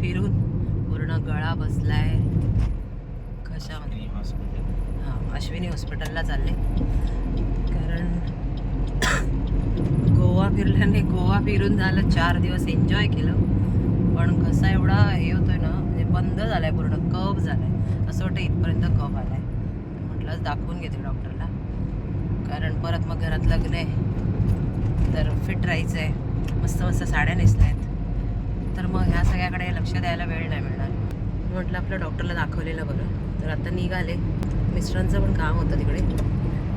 फिरून पूर्ण गळा बसलाय. कशामध्ये हॉस्पिटल हां अश्विनी हॉस्पिटलला चालले. कारण गोवा फिरल्याने गोवा फिरून झालं चार दिवस एन्जॉय केलं. पण कसा एवढा हे होतोय ना म्हणजे बंद झालाय पूर्ण कफ झालाय. असं वाटतं इथपर्यंत कफ आलाय. म्हटलं आज दाखवून घेते डॉक्टरला कारण परत मग घरात लग्न आहे. तर फिट राहायचं आहे मस्त मस्त साड्या नेसल्या आहेत. तर मग ह्या सगळ्याकडे लक्ष द्यायला वेळ नाही मिळणार. म्हटलं आपलं डॉक्टरला दाखवलेलं बरं तर आता निघाले. मिस्टरांचं पण काम होतं तिकडे.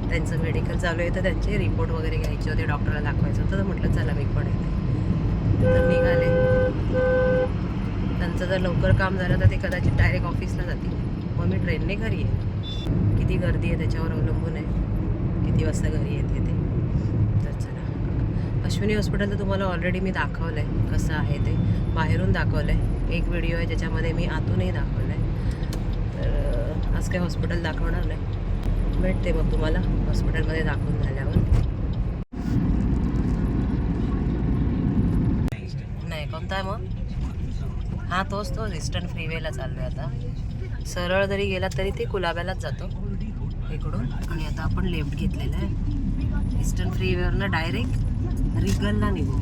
त्यांचं मेडिकल चालू आहे तर त्यांचे रिपोर्ट वगैरे घ्यायचे होते. डॉक्टरला दाखवायचं होतं तर म्हटलं चला मी पण येते. तर निघाले. त्यांचं जर लवकर काम झालं तर ते कदाचित डायरेक्ट ऑफिसला जातील. मग मी ट्रेनने घरी आहे किती गर्दी आहे त्याच्यावर अवलंबून आहे. किती वाजता घरी येते अश्विनी हॉस्पिटल तर तुम्हाला ऑलरेडी मी दाखवलं आहे कसं आहे ते. बाहेरून दाखवलं आहे एक व्हिडिओ आहे ज्याच्यामध्ये मी आतूनही दाखवलं आहे तर आज काही हॉस्पिटल दाखवणार नाही. भेटते मग तुम्हाला हॉस्पिटलमध्ये दाखवून झाल्यावर. नाही कोणता आहे मग? हा तोच तो इस्टर्न फ्रीवेला चाललो आहे आता. सरळ जरी गेला तरी ते कुलाब्यालाच जातो. इकडून. आणि आता आपण लेफ्ट घेतलेला आहे. इस्टर्न फ्रीवेवरनं डायरेक्ट रिगलला निघू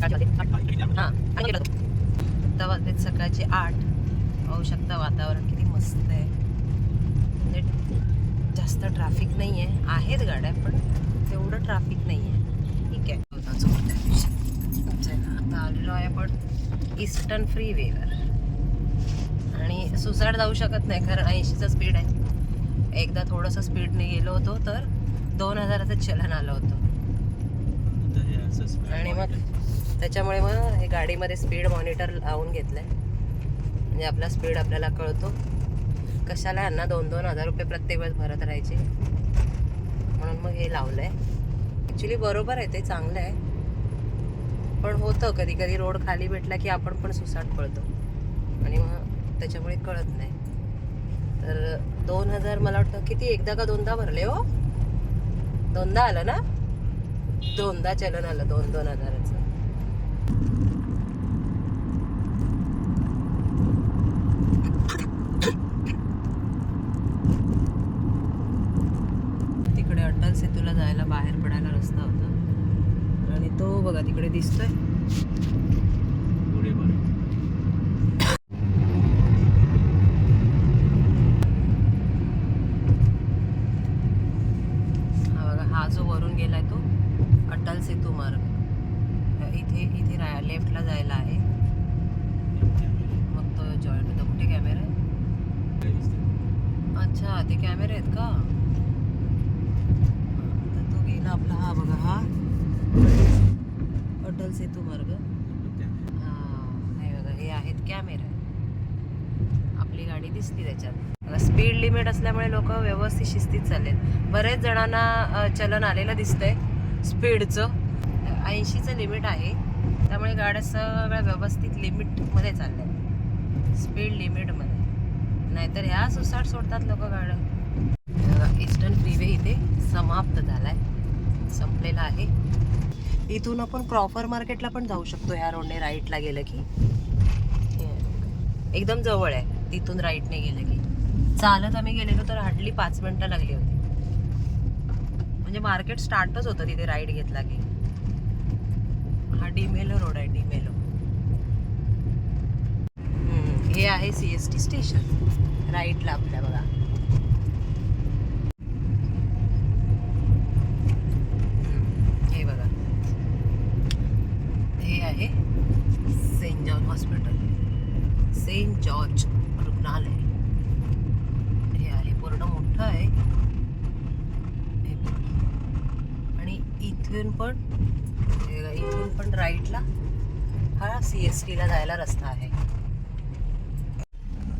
हां आता वाजलेत सकाळचे आठ पाहू शकता वातावरण किती मस्त आहे म्हणजे जास्त ट्रॅफिक नाही आहे आहेत गाड्या पण तेवढं ट्रॅफिक नाही आहे ठीक आहे आता आलेलो आहे आपण इस्टर्न फ्री वेवर आणि सुसाट जाऊ शकत नाही कारण ऐंशीचं स्पीड आहे एकदा थोडंसं स्पीडने गेलो होतो तर दोन हजाराचं चलन आलं होतं. आणि मग त्याच्यामुळे मग हे गाडीमध्ये स्पीड मॉनिटर लावून घेतलंय. म्हणजे आपला स्पीड आपल्याला कळतो. कशाला यांना दोन दोन हजार रुपये प्रत्येक वेळेस भरत राहायचे? म्हणून मग हे लावलंय. ॲक्च्युली बरोबर आहे ते चांगलं आहे. पण होतं कधी कधी रोड खाली भेटला की आपण पण सुसाट पळतो आणि मग त्याच्यामुळे कळत नाही. तर दोन हजार मला वाटतं किती? एकदा का दोनदा भरले हो? दोनदा आलं ना? दोनदा चलन आलं दोन दोन हजाराचं. तिकडे अटल सेतूला जायला बाहेर पडायला रस्ता होता. आणि तो बघा तिकडे दिसतोय पुढे बरं हा बघा हा जो वरून गेलाय तो अटल सेतू मार्ग इथे इथे रा लेफ्टला जायला आहे मग तो जॉईंट होतो कुठे कॅमेरा आहे अच्छा ते कॅमेरे आहेत का तर तो गेला आपला हा बघा हा अटल सेतू मार्ग हा हे बघा हे आहेत कॅमेरे. आपली गाडी दिसती त्याच्यात. स्पीड लिमिट असल्यामुळे लोक व्यवस्थित शिस्तीत चाललेत. बरेच जणांना चलन आलेलं दिसतंय स्पीडचं ऐंशीचं लिमिट आहे. त्यामुळे गाड्या सगळ्या व्यवस्थित लिमिटमध्ये चालल्या स्पीड लिमिटमध्ये नाहीतर ह्या सुसाट सोडतात लोक गाड्या. ईस्टर्न फ्रीवे इथे समाप्त झालाय. संपलेला आहे. इथून आपण क्रॉफर मार्केटला पण जाऊ शकतो ह्या रोडने राईटला गेलं की. एकदम जवळ आहे तिथून राईटने गेलं की. चालत आम्ही गेलेलो तर हार्डली पाच मिनिटं लागली होती. म्हणजे मार्केट स्टार्टच होतं तिथे राईट घेतला की. हा डिमेलो रोड आहे डिमेलो. हे आहे सी एस टी स्टेशन राईटला आपल्या बघा हम्म, हे बघा हे आहे saint George hospital saint George रुग्णालय. हे आहे पूर्ण मोठं आहे. हे आणि इथून पण इथून पण राईटला हा सी एस टीला जायला रस्ता आहे.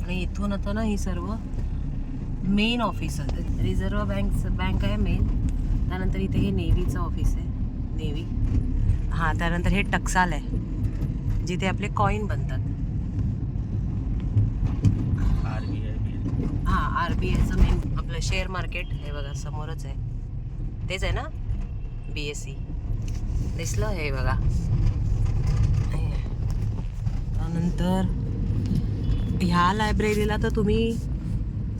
आणि इथून आता ना ही सर्व main office reserve reserve bank bank आहे मेन त्यानंतर इथे हे नेव्हीचं ऑफिस आहे. नेव्ही हां त्यानंतर हे टक्साल आहे जिथे आपले कॉईन बनतात. हां आर बी आयचं मेन आपलं शेअर मार्केट हे बघा समोरच आहे. तेच आहे ना? बी एस सी दिसलं हे बघा. त्यानंतर ह्या लायब्ररीला तर तुम्ही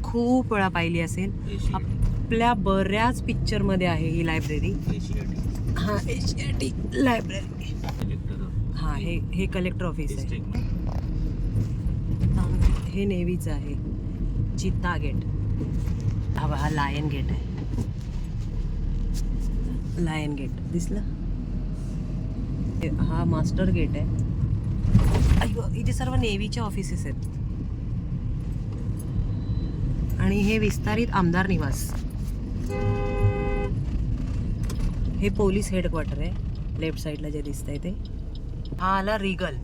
खूप वेळा पाहिली असेल. आपल्या बऱ्याच पिक्चरमध्ये आहे ही लायब्ररी हा एशियाटिक लायब्ररी कलेक्टर हा हे हे कलेक्टर ऑफिस आहे. हे नेव्हीचं आहे. चित्ता गेट. हा हा लायन गेट आहे. लायन गेट दिसलं? हे- हा मास्टर गेट आहे. इथे सर्व नेव्हीचे ऑफिसेस आहेत. आणि हे विस्तारित आमदार निवास. हे पोलीस हेडक्वार्टर आहे. लेफ्ट साईडला जे दिसतंय ते. हा आला रिगल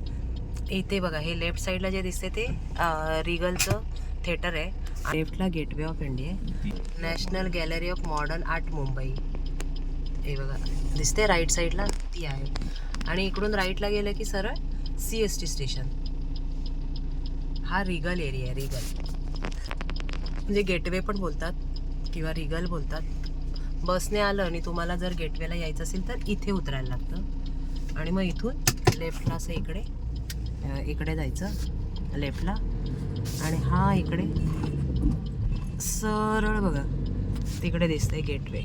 इथे बघा हे लेफ्ट साईडला जे दिसते ते रिगलचं थिएटर आहे. लेफ्टला Gateway of India National Gallery of Modern Art Mumbai हे बघा दिसते राईट साईडला ती आहे. आणि इकडून राईटला गेलं की सरळ सी एस टी स्टेशन हा रिगल एरिया आहे रिगल म्हणजे गेटवे पण बोलतात किंवा रिगल बोलतात. बसने आलं आणि तुम्हाला जर गेटवेला यायचं असेल तर इथे उतरायला लागतं. आणि मग इथून लेफ्टला असं इकडे इकडे जायचं लेफ्टला. आणि हा इकडे सरळ बघा तिकडे दिसतंय गेटवे.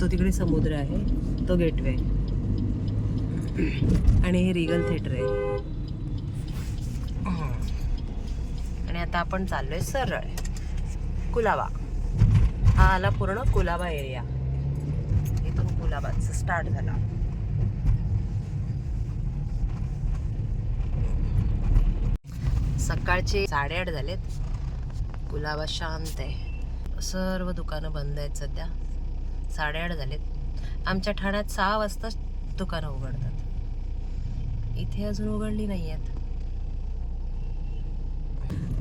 तो तिकडे समुद्र आहे तो गेटवे. आणि हे रिगल थिएटर आहे. आणि आता आपण चाललोय सरळ. कुलाबा. हा आला पूर्ण कुलाबा एरिया. इथून कुलाबाच स्टार्ट झाला. सकाळचे साडेआठ झालेत. कुलाबा शांत आहे. सर्व दुकानं बंद आहेत सध्या. साडेआठ झालेत. आमच्या ठाण्यात सहा वाजता दुकानं उघडतात. इथे अजून उघडली नाही आहेत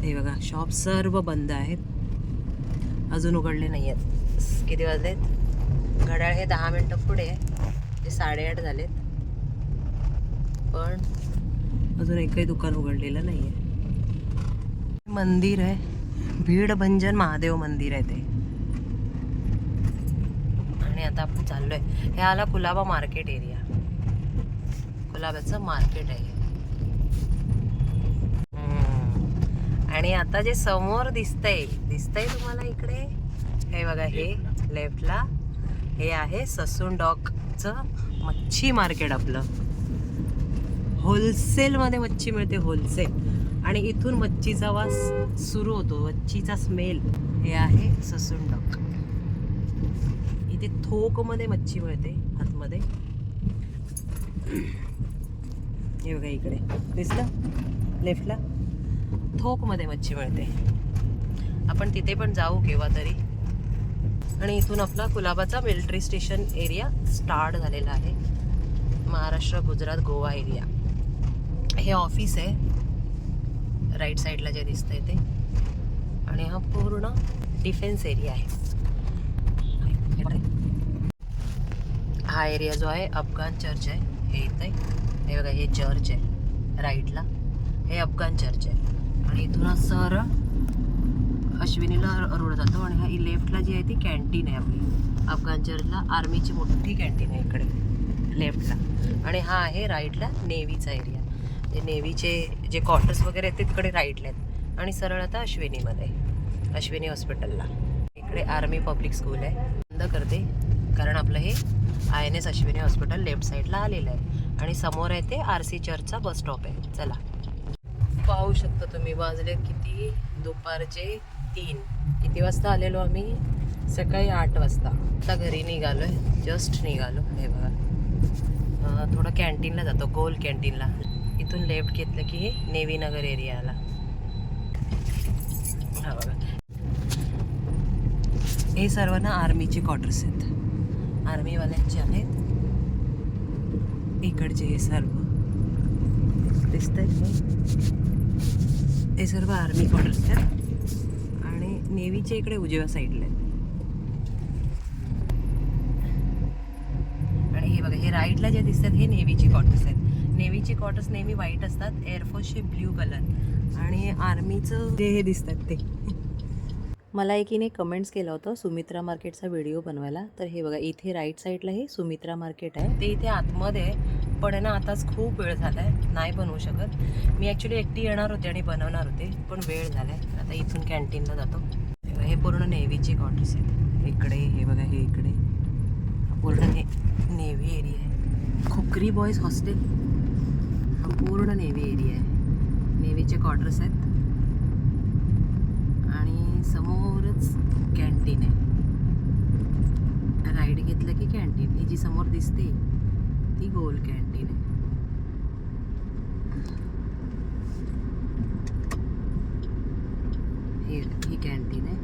हे बघा शॉप सर्व बंद आहेत. अजून उघडले नाही आहेत किती वाजलेत? घड्याळ हे दहा मिनटं पुढे आहे. ते साडेआठ झालेत. पण अजून एकही दुकान उघडलेलं नाही आहे मंदिर आहे. भीडभंजन महादेव मंदिर आहे ते. आणि आता आपण चाललोय. हे आला कुलाबा मार्केट एरिया. कुलाब्याचं मार्केट आहे आणि आता जे समोर दिसतंय दिसतंय तुम्हाला इकडे? हे बघा हे लेफ्टला. हे आहे ससून डॉकचं मच्छी मार्केट आपलं. होलसेलमध्ये मच्छी मिळते होलसेल. आणि इथून मच्छीचा वास सुरू होतो मच्छीचा स्मेल. हे आहे ससून डॉक. इथे थोकमध्ये मच्छी मिळते आतमध्ये. हे बघा इकडे. दिसलं? लेफ्टला? थोकमध्ये मच्छी मिळते आपण तिथे पण जाऊ केव्हा तरी. आणि इथून आपला कुलाबाचा मिलिटरी स्टेशन एरिया स्टार्ट झालेला आहे. महाराष्ट्र गुजरात गोवा एरिया हे ऑफिस आहे. राईट साईडला जे दिसतंय ते. आणि हा पूर्ण डिफेन्स एरिया आहे. हा एरिया जो आहे अफगाण चर्च आहे. हे इथे हे बघा हे चर्च आहे. राईटला हे अफगाण चर्च आहे. इथून हा अश्विनीला रोड जातो आणि हा लेफ्टला जी आहे ती कॅन्टीन आहे आपली. अफगाण चर्चला आर्मीची मोठी कॅन्टीन आहे इकडे. लेफ्टला आणि हा आहे राईटला नेव्हीचा एरिया ते नेव्हीचे जे क्वार्टर्स वगैरे आहेत ते तिकडे राईटला आहेत. आणि सरळ आता अश्विनीमध्ये. अश्विनी हॉस्पिटलला इकडे आर्मी पब्लिक स्कूल आहे. बंद करते. कारण आपलं हे I N S Ashwini hospital left साईडला आलेलं आहे. आणि समोर आहे ते आर सी चर्चचा बस स्टॉप आहे. चला. पाहू शकता तुम्ही. वाजले किती? दुपारचे तीन. किती वाजता आलेलो आम्ही? सकाळी आठ वाजता. आता घरी निघालो आहे जस्ट निघालो. हे बघा. थोडं कॅन्टीनला जातो. गोल कॅन्टीनला इथून लेफ्ट घेतलं की हे नेवीनगर नगर एरिया हा बघा. हे सर्व ना आर्मीचे क्वार्टर्स आहेत. आर्मीवाल्यांचे आहेत. इकडचे हे सर्व. दिसत आहेत हे सर्व आर्मी क्वार्टर्स आहेत आणि नेव्हीच्या इकडे उजव्या साईडला आहेत आणि हे बघा हे राईटला जे दिसतात हे नेव्हीचे क्वार्टर्स आहेत. नेव्हीचे क्वार्टर्स नेहमी व्हाईट असतात एअरफोर्सचे ब्ल्यू कलर आणि आर्मीचं जे हे दिसतात ते. मला एकीने कमेंट्स केलं होतं सुमित्रा मार्केटचा व्हिडिओ बनवायला. तर हे बघा इथे राईट साईडला हे सुमित्रा मार्केट आहे. ते इथे आतमध्ये आहे पण आहे ना आताच खूप वेळ झाला आहे नाही बनवू शकत. मी ॲक्च्युली एकटी येणार होते आणि बनवणार होते पण वेळ झाला आहे आता इथून कॅन्टीनला जातो. हे पूर्ण नेव्हीचे क्वार्टर्स आहेत. इकडे हे बघा हे इकडे. पूर्ण ने नेव्ही एरिया आहे. खोकरी बॉईज हॉस्टेल हा पूर्ण नेव्ही एरिया आहे. नेव्हीचे कॉटर्स आहेत. आणि समोरच कॅन्टीन आहे. राईड घेतलं की कॅन्टीन ही जी समोर दिसते गोल कॅन्टीन आहे ही ही कॅन्टीन आहे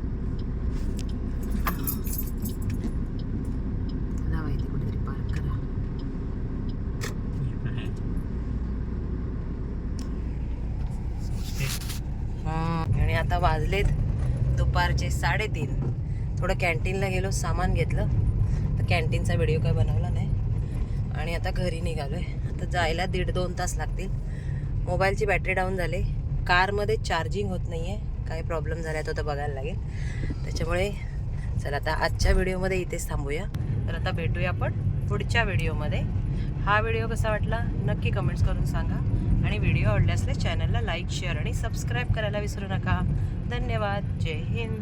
लावा इथे कुठेतरी पार्क करा. आणि आता वाजलेत दुपारचे साडेतीन. थोडं कॅन्टीनला गेलो सामान घेतलं. तर कॅन्टीनचा व्हिडिओ काय बनवला आणि आता घरी निघालो आहे आता जायला दीड दोन तास लागतील. मोबाईलची बॅटरी डाऊन झाली. कारमध्ये चार्जिंग होत नाही आहे काय प्रॉब्लेम झाला आहे तो तर बघायला लागेल. त्याच्यामुळे चला आता आजच्या व्हिडिओमध्ये इथेच थांबूया. तर आता भेटूया आपण पुढच्या व्हिडिओमध्ये. हा व्हिडिओ कसा वाटला? नक्की कमेंट्स करून सांगा. आणि व्हिडिओ आवडले असल्यास चॅनलला लाईक शेअर आणि सबस्क्राईब करायला विसरू नका. धन्यवाद. जय हिंद.